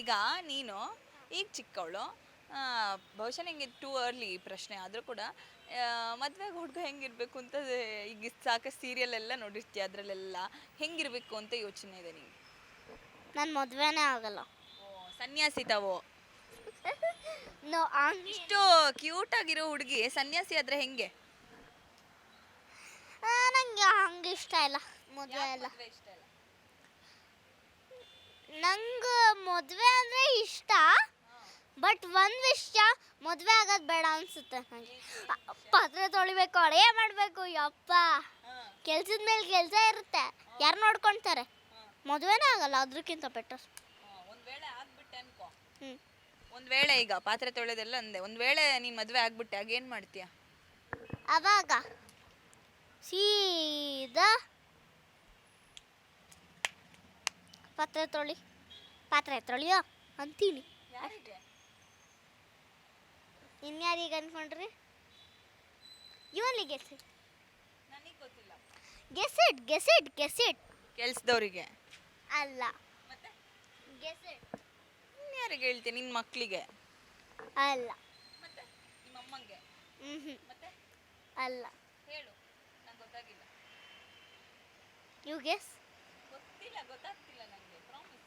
ಈಗ ನೀನು ಈಗ ಚಿಕ್ಕವಳು ಬಹುಶಃ ನಿಂಗೆ ಟೂ ಅರ್ಲಿ ಈ ಪ್ರಶ್ನೆ ಆದರೂ ಕೂಡ ಮದುವೆಗೆ ಹುಡುಗ ಹೆಂಗಿರ್ಬೇಕು ಅಂತ ಈಗ ಸಾಕಷ್ಟು ಸೀರಿಯಲ್ ಎಲ್ಲ ನೋಡಿರ್ತೀಯ ಅದರಲ್ಲೆಲ್ಲ ಹೆಂಗಿರ್ಬೇಕು ಅಂತ ಯೋಚನೆ ಇದೆ ನಿಂಗೆ? ನಾನು ಮದುವೆನೇ ಆಗಲ್ಲ. ಓ ಸನ್ಯಾಸಿ ತಾವು? ನೋ ಅಷ್ಟು ಇಷ್ಟು ಕ್ಯೂಟ್ ಆಗಿರೋ ಹುಡುಗಿ ಸನ್ಯಾಸಿ ಆದ್ರೆ ಹೆಂಗೆ? ನಂಗೆ ಹಂಗೆ ಇಷ್ಟ ಇಲ್ಲ ಮದುವೆ ಎಲ್ಲ. ಇಷ್ಟ ಇಲ್ಲ? ನಂಗೆ ಮದುವೆ ಅಂದರೆ ಇಷ್ಟ ಬಟ್ ಒಂದು ವಿಷಯ ಮದುವೆ ಆಗೋದು ಬೇಡ ಅನಿಸುತ್ತೆ ನನಗೆ ಪಾತ್ರೆ ತೊಳಿಬೇಕು ಅಳೆಯ ಮಾಡಬೇಕು ಯಪ್ಪ. ಕೆಲ್ಸದ ಮೇಲೆ ಕೆಲಸ ಇರುತ್ತೆ ಯಾರು ನೋಡ್ಕೊಳ್ತಾರೆ ಮದುವೆನೇ ಆಗಲ್ಲ ಅದಕ್ಕಿಂತ ಬೆಟರ್ ಒಂದು ವೇಳೆ ಆಗ್ಬಿಟ್ಟೆ ಅನ್ಕೋ. ಹ್ಞೂ ಒಂದು ವೇಳೆ ಈಗ ಪಾತ್ರೆ ತೊಳೆದೆಲ್ಲ ಅಂದೆ ಒಂದು ವೇಳೆ ನೀನು ಮದುವೆ ಆಗ್ಬಿಟ್ಟೆ ಆಗ ಏನು ಮಾಡ್ತೀಯ? ಅವಾಗ ಸೀದಾ ಪಾತ್ರೆ ತೊಳಿ ಪಾತ್ರೆ ತೊಳಿಯೋ ಅಂತೀನಿ. ಇನ್ಯಾರಿಗೆ ಅನ್ಕೊಂಡ್ರಿ? ನನಗೆ ಗೊತ್ತಿಲ್ಲ. ಗೆಸಿಟ್ ಗೆಸಿಟ್ ಗೆಸಿಟ್ ಕೆಲ್ಸದವ್ರಿಗೆ. ಅಲ್ಲ. ಮತ್ತೆ? ಗೆಸಿಟ್ ಯಾರಿಗೆ ಹೇಳ್ತೀನಿ ನಿನ್ನ ಮಕ್ಕಳಿಗೆ ಅಲ್ಲ. ಅಲ್ಲ. ಹೇಳು ನಂಗೆ ಗೊತ್ತಾಗಿಲ್ಲ. ಯು ಗೆಸ್ ಗೊತ್ತಿಲ್ಲ ಗೊತ್ತಾಗ್ತಿಲ್ಲ ನನಗೆ ಪ್ರಾಮಿಸ್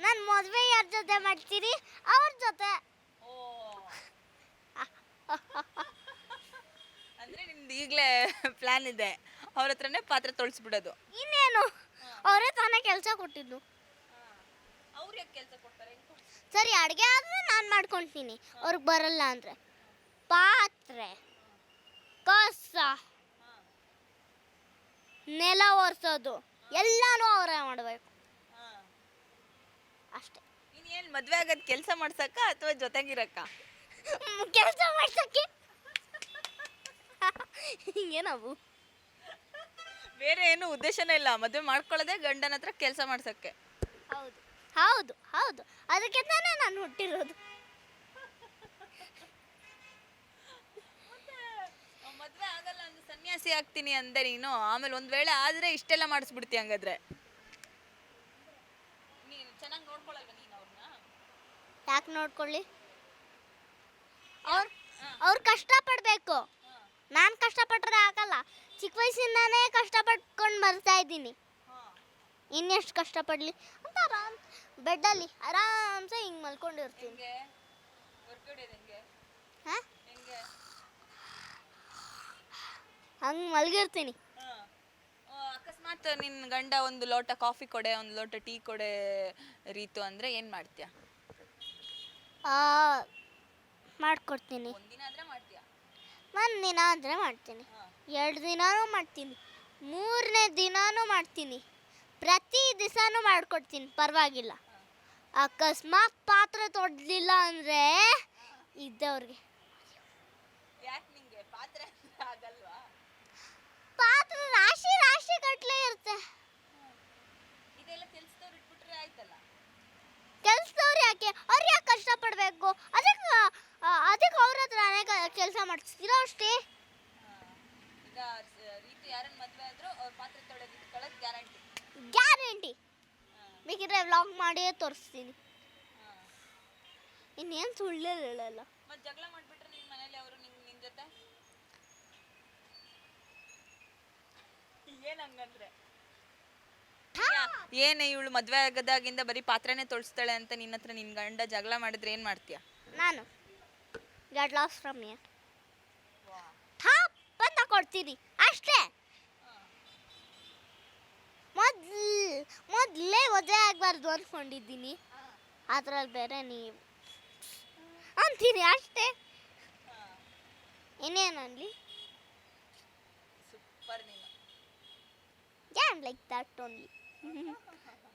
ನಾನು ಮದುವೆ ಯಾರ ಜೊತೆ ಮಾಡ್ತೀರಿ? ಅವ್ರ ಜೊತೆ. ಓ. ಅಂದ್ರೆ ನಿಮ್ದು ಈಗಲೇ ಪ್ಲಾನ್ ಇದೆ ಅವ್ರ ಹತ್ರನೇ ಪಾತ್ರೆ ತೊಳ್ಸ್ಬಿಡೋದು. ಇನ್ನೇನು? ಅವರೇ ತಾನೇ ಕೆಲಸ ಕೊಟ್ಟಿದ್ದು. ಅವ್ರು ಯಾಕೆ ಕೆಲಸ ಕೊಡ್ತಾರೆ ಸರಿ ಅಡುಗೆ ಆದ್ರೆ ನಾನು ಮಾಡ್ಕೊತೀನಿ. ಅವ್ರಿಗೆ ಬರಲ್ಲ ಅಂದರೆ. ಪಾತ್ರೆ ಕಸ ನೆಲ ಒರೆಸೋದು. ಎಲ್ಲನೂ ಅವರೇ ಮಾಡಬೇಕು. ಅಷ್ಟೇ. ನೀನ್ ಏನ್ ಮದ್ವೆ ಆಗೋದ್ ಕೆಲಸ ಮಾಡ್ಸಕ್ಕ ಅಥವಾ ಜೊತೆಗಿರಕ್ಕ? ಕೆಲಸ ಮಾಡ್ಸಕ್ಕೆ. ಹಿಂಗೇನವು? ಬೇರೆ ಏನು ಉದ್ದೇಶನೇ ಇಲ್ಲ. ಮದ್ವೆ ಮಾಡ್ಕೊಳ್ಳೋದೇ ಗಂಡನ ಹತ್ರ ಕೆಲಸ ಮಾಡ್ಸಕ್ಕೆ. ಹೌದು ಹೌದು ಹೌದು. ಅದಕ್ಕೆ ತಾನೇ ನಾನು ಹುಟ್ಟಿರೋದು ಮದ್ವೆ ಆಗಲ್ಲ ಅಂದ್ರೆ ಆಗ್ತೀನಿ ಅಂದೆ ನೀನು. ಆಮೇಲೆ ಒಂದ್ ವೇಳೆ ಆದ್ರೆ ಇಷ್ಟೆಲ್ಲ ಮಾಡಿಸ್ಬಿಡ್ತಿ ಹಂಗಾದ್ರೆ? ನೀನು ಚೆನ್ನಾಗಿ ನೋಡ್ಕೊಳಲ್ವ ನೀನು ಅವ್ರನ್ನ ಯಾಕೆ ನೋಡ್ಕೊಳ್ಳಿ? ಅವ್ರು ಅವ್ರು ಕಷ್ಟಪಡಬೇಕು. ನಾನು ಕಷ್ಟಪಟ್ಟರೆ ಆಗಲ್ಲ. ಚಿಕ್ಕ ವಯಸ್ಸಿಂದಾನೇ ಕಷ್ಟಪಟ್ಕೊಂಡು ಬರ್ತಾ ಇದ್ದೀನಿ. ಇನ್ನೆಷ್ಟು ಕಷ್ಟಪಡಲಿ? ಅಂತ ಆರಾಮ್ ಬೆಡ್ಡಲ್ಲಿ ಆರಾಮ್ಸೆ ಹಿಂಗೆ ಮಲ್ಕೊಂಡಿರ್ತೀನಿ. ಹಾಂ? ಹೆಂಗೆ ಮಲಗಿರ್ತೀನಿ. ಅಕಸ್ಮಾತ್ ನಿನ್ನ ಗಂಡ ಒಂದು ಲೋಟ ಕಾಫಿ ಕೊಡೆ ಒಂದು ಲೋಟ ಟೀ ಕೊಡೆ ರೀತು ಅಂದ್ರೆ ಏನ್ ಮಾಡ್ತೀಯ? ಮಾಡ್ಕೊಡ್ತೀನಿ. ಒಂದಿನ ಆದ್ರೆ ಮಾಡ್ತೀಯ? ಒಂದು ದಿನ ಅಂದರೆ ಮಾಡ್ತೀನಿ. ಎರಡು ದಿನಾನೂ ಮಾಡ್ತೀನಿ. ಮೂರನೇ ದಿನಾನೂ ಮಾಡ್ತೀನಿ. ಪ್ರತಿ ದಿವಸನೂ ಮಾಡ್ಕೊಡ್ತೀನಿ ಪರವಾಗಿಲ್ಲ. ಅಕಸ್ಮಾತ್ ಪಾತ್ರೆ ತೊಡ್ಲಿಲ್ಲ ಅಂದರೆ ಇದ್ದವ್ರಿಗೆ. ಯಾಕೆ ನಿಂಗೆ ಪಾತ್ರೆ ಆಗಲ್ವಾ? ರಾಶಿ ರಾಶಿ ಗಟ್ಲೆ ಇರುತ್ತೆ. ಇದೆಲ್ಲ ಕೆಲ್ಸದವ್ರು ಇಟ್ಬಿಟ್ರೆ ಆಯ್ತಲ್ಲ? ಕೆಲ್ಸದವ್ರು ಯಾಕೆ? ಅವ್ರು ಯಾಕೆ ಕಷ್ಟಪಡಬೇಕು? ಅದಕ್ಕೆ ಅದಕ್ಕೆ ಅವ್ರ ಹತ್ರನೇ ಕೆಲಸ ಮಾಡಿಸ್ತೀರೋ ಅಷ್ಟೇ. ಈಗ ರೀತಿ ಯಾರನ್ನ ಮದ್ವೆ ಆದ್ರೂ ಅವ್ರ ಪಾತ್ರೆ ತೊಳೆದ್ ಗ್ಯಾರಂಟಿ. ಗ್ಯಾರಂಟಿ. ಬೇಕಿದ್ರೆ ವ್ಲಾಗ್ ಮಾಡಿಯೇ ತೋರಿಸ್ತೀನಿ. ಇನ್ನೇನು ಸುಳ್ಳೇ ಹೇಳಲ್ಲ. ಮತ್ತೆ ಜಗಳ ನಿನ್ ಮನೇಲಿ ಅವರು ನಿನ್ ನಿನ್ ಜೊತೆ ಏನ್ ಹಂಗಂದ್ರೆ? ಏನೇ ಇವಳು ಮದ್ವೆ ಆಗದಾಗಿಂದ ಬರೀ ಪಾತ್ರೆನೇ ತೊಳ್ಸ್ತಾಳೆ ಅಂತ ನಿನ್ನ ಹತ್ರ ನಿನ್ ಗಂಡ ಜಗಳ ಮಾಡಿದ್ರೆ ಏನ್ ಮಾಡ್ತೀಯ? ನಾನು. ಅಂತ ಕೊಡ್ತೀನಿ. ಅಷ್ಟೇ. ಮೊದ್ಲು ಮೊದಲೇ ಮದುವೆ ಆಗಬಾರ್ದು ಅಂದ್ಕೊಂಡಿದ್ದೀನಿ ಅದ್ರಲ್ಲಿ ಬೇರೆ ನೀವು. ಅಂತೀನಿ ಅಷ್ಟೇ. ಇನ್ನೇನಲ್ಲಿ ಸೂಪರ್ ನೀನು. like that only.